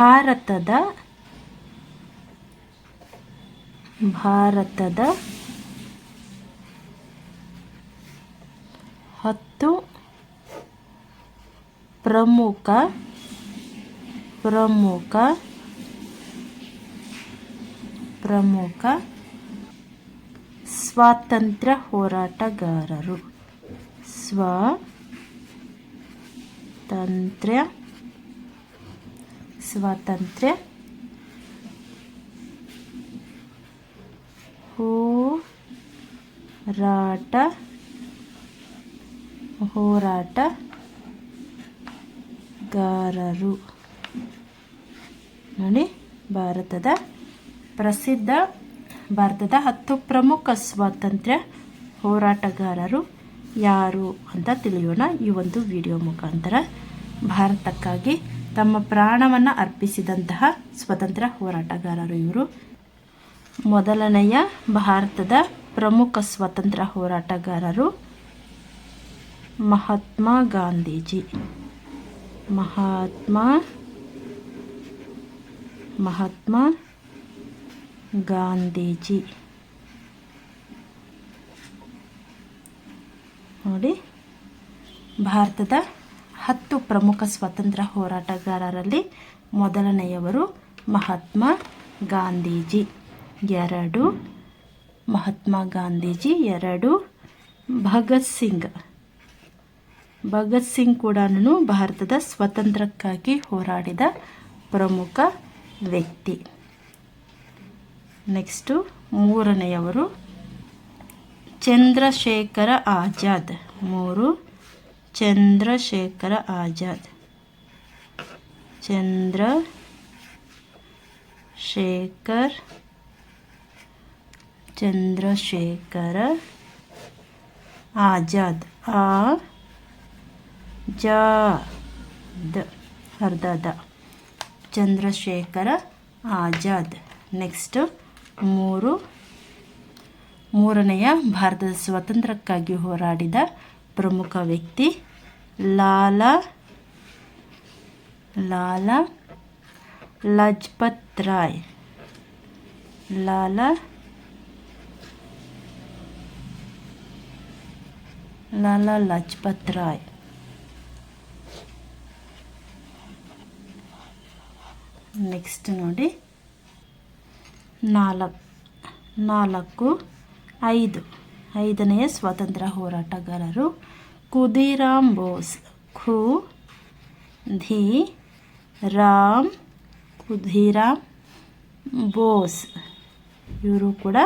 ಭಾರತದ ಭಾರತದ ಹತ್ತು ಪ್ರಮುಖ ಪ್ರಮುಖ ಪ್ರಮುಖ ಸ್ವಾತಂತ್ರ್ಯ ಹೋರಾಟಗಾರರು. ಸ್ವಾತಂತ್ರ್ಯ ಸ್ವಾತಂತ್ರ್ಯ ಹೋರಾಟ ಹೋರಾಟಗಾರರು ನೋಡಿ, ಭಾರತದ ಪ್ರಸಿದ್ಧ, ಭಾರತದ ಹತ್ತು ಪ್ರಮುಖ ಸ್ವಾತಂತ್ರ್ಯ ಹೋರಾಟಗಾರರು ಯಾರು ಅಂತ ತಿಳಿಯೋಣ ಈ ಒಂದು ವಿಡಿಯೋ ಮುಖಾಂತರ. ಭಾರತಕ್ಕಾಗಿ ತಮ್ಮ ಪ್ರಾಣವನ್ನು ಅರ್ಪಿಸಿದಂತಹ ಸ್ವತಂತ್ರ ಹೋರಾಟಗಾರರು ಇವರು. ಮೊದಲನೆಯ ಭಾರತದ ಪ್ರಮುಖ ಸ್ವತಂತ್ರ ಹೋರಾಟಗಾರರು ಮಹಾತ್ಮ ಗಾಂಧೀಜಿ. ಮಹಾತ್ಮ ಮಹಾತ್ಮ ಗಾಂಧೀಜಿ. ನೋಡಿ, ಭಾರತದ ಹತ್ತು ಪ್ರಮುಖ ಸ್ವಾತಂತ್ರ್ಯ ಹೋರಾಟಗಾರರಲ್ಲಿ ಮೊದಲನೆಯವರು ಮಹಾತ್ಮ ಗಾಂಧೀಜಿ. ಎರಡು, ಮಹಾತ್ಮ ಗಾಂಧೀಜಿ. ಎರಡು, ಭಗತ್ ಸಿಂಗ್. ಭಗತ್ ಸಿಂಗ್ ಕೂಡ ಭಾರತದ ಸ್ವಾತಂತ್ರ್ಯಕ್ಕಾಗಿ ಹೋರಾಡಿದ ಪ್ರಮುಖ ವ್ಯಕ್ತಿ. ನೆಕ್ಸ್ಟು, ಮೂರನೆಯವರು ಚಂದ್ರಶೇಖರ ಆಜಾದ್. ಮೂರು ಚಂದ್ರಶೇಖರ ಆಜಾದ್. ಚಂದ್ರ ಶೇಖರ್ ಚಂದ್ರಶೇಖರ ಆಜಾದ್. ಆ, ಜಾದ್. ಅರ್ಧದ. ಚಂದ್ರಶೇಖರ ಆಜಾದ್. ನೆಕ್ಸ್ಟ್, ಮೂರು. ಮೂರನೆಯ ಭಾರತದ ಸ್ವಾತಂತ್ರ್ಯಕ್ಕಾಗಿ ಹೋರಾಡಿದ ಪ್ರಮುಖ ವ್ಯಕ್ತಿ ಲಾಲಾ ಲಾಲಾ ಲಜಪತ್ ರಾಯ್ ಲಾಲಾ ಲಾಲಾ ಲಜಪತ್ ರಾಯ್ ನೆಕ್ಸ್ಟ್ ನೋಡಿ ನಾಲ್ಕು ನಾಲ್ಕು ಐದು ಐದನೆಯ ಸ್ವಾತಂತ್ರ್ಯ ಹೋರಾಟಗಾರರು ಕುದಿರಾಮ್ ಬೋಸ್. ಖು, ಧಿ, ರಾಮ್ ಕುಧಿರಾಮ್ ಬೋಸ್. ಇವರು ಕೂಡ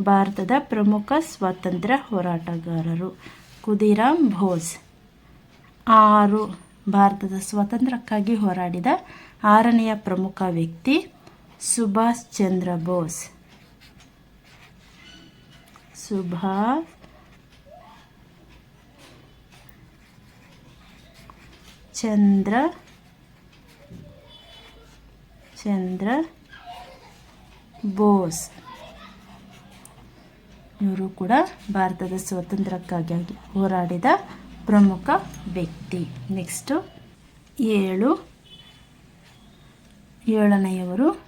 ಭಾರತದ ಪ್ರಮುಖ ಸ್ವಾತಂತ್ರ್ಯ ಹೋರಾಟಗಾರರು. ಕುದಿರಾಮ್ ಬೋಸ್. ಆರು, ಭಾರತದ ಸ್ವಾತಂತ್ರ್ಯಕ್ಕಾಗಿ ಹೋರಾಡಿದ ಆರನೆಯ ಪ್ರಮುಖ ವ್ಯಕ್ತಿ ಸುಭಾಷ್ ಚಂದ್ರ ಬೋಸ್. ಸುಭಾಷ್. ಚಂದ್ರ. ಚಂದ್ರ. ಬೋಸ್. ಇವರು ಕೂಡ ಭಾರತದ ಸ್ವಾತಂತ್ರ್ಯಕ್ಕಾಗಿ ಹೋರಾಡಿದ ಪ್ರಮುಖ ವ್ಯಕ್ತಿ. ನೆಕ್ಸ್ಟು ಏಳು. ಏಳನೆಯವರು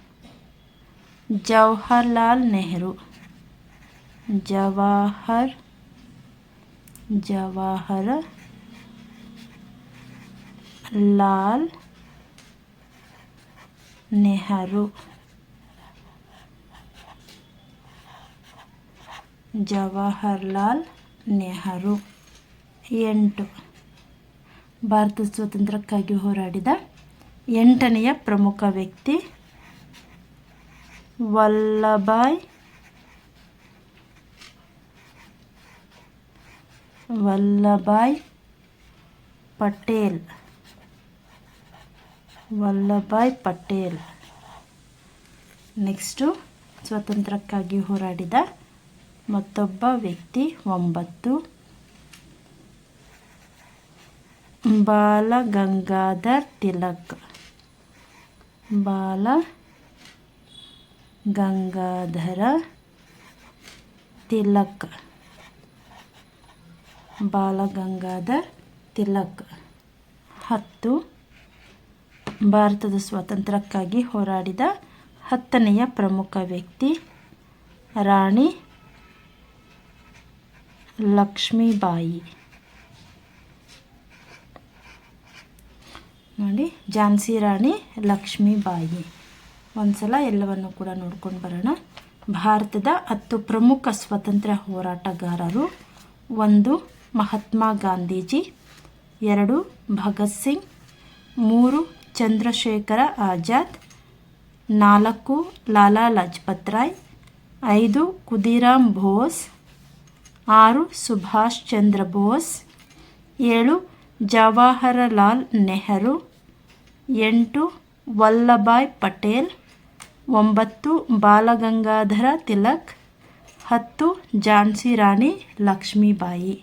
ಜವಾಹರ್ಲಾಲ್ ನೆಹರು. ಜವಾಹರ್ ಜವಾಹರ ಲಾಲ್ ನೆಹರು ಜವಾಹರ್ಲಾಲ್ ನೆಹರು. ಎಂಟು ಭಾರತ ಸ್ವಾತಂತ್ರ್ಯಕ್ಕಾಗಿ ಹೋರಾಡಿದ ಎಂಟನೆಯ ಪ್ರಮುಖ ವ್ಯಕ್ತಿ ವಲ್ಲಭಾಯ್ ವಲ್ಲಭಾಯ್ ಪಟೇಲ್. ವಲ್ಲಭಾಯ್ ಪಟೇಲ್. ನೆಕ್ಸ್ಟು ಸ್ವಾತಂತ್ರ್ಯಕ್ಕಾಗಿ ಹೋರಾಡಿದ ಮತ್ತೊಬ್ಬ ವ್ಯಕ್ತಿ ಒಂಬತ್ತು. ಬಾಲ ಗಂಗಾಧರ್ ತಿಲಕ್. ಬಾಲ ಗಂಗಾಧರ ತಿಲಕ್. ಬಾಲ ಗಂಗಾಧರ್ ತಿಲಕ್. ಹತ್ತು, ಭಾರತದ ಸ್ವಾತಂತ್ರ್ಯಕ್ಕಾಗಿ ಹೋರಾಡಿದ ಹತ್ತನೆಯ ಪ್ರಮುಖ ವ್ಯಕ್ತಿ ರಾಣಿ ಲಕ್ಷ್ಮೀಬಾಯಿ. ನೋಡಿ, ಝಾನ್ಸಿ ರಾಣಿ ಲಕ್ಷ್ಮೀಬಾಯಿ. ಒಂದ್ಸಲ ಎಲ್ಲವನ್ನು ಕೂಡ ನೋಡ್ಕೊಂಡು ಬರೋಣ. ಭಾರತದ ಹತ್ತು ಪ್ರಮುಖ ಸ್ವಾತಂತ್ರ್ಯ ಹೋರಾಟಗಾರರು ಒಂದು ಮಹಾತ್ಮ ಗಾಂಧೀಜಿ, ಎರಡು ಭಗತ್ ಸಿಂಗ್, ಮೂರು ಚಂದ್ರಶೇಖರ ಆಜಾದ್, ನಾಲ್ಕು ಲಾಲಾ ಲಜಪತ್ ರಾಯ್, ಐದು ಕುದಿರಾಮ್ ಬೋಸ್, ಆರು ಸುಭಾಷ್ ಚಂದ್ರ ಬೋಸ್, ಏಳು ಜವಾಹರಲಾಲ್ ನೆಹರು, ಎಂಟು ವಲ್ಲಭಾಯ್ ಪಟೇಲ್, ಒಂಬತ್ತು ಬಾಲಗಂಗಾಧರ ತಿಲಕ್, ಹತ್ತು ಝಾನ್ಸಿ ರಾಣಿ ಲಕ್ಷ್ಮೀಬಾಯಿ.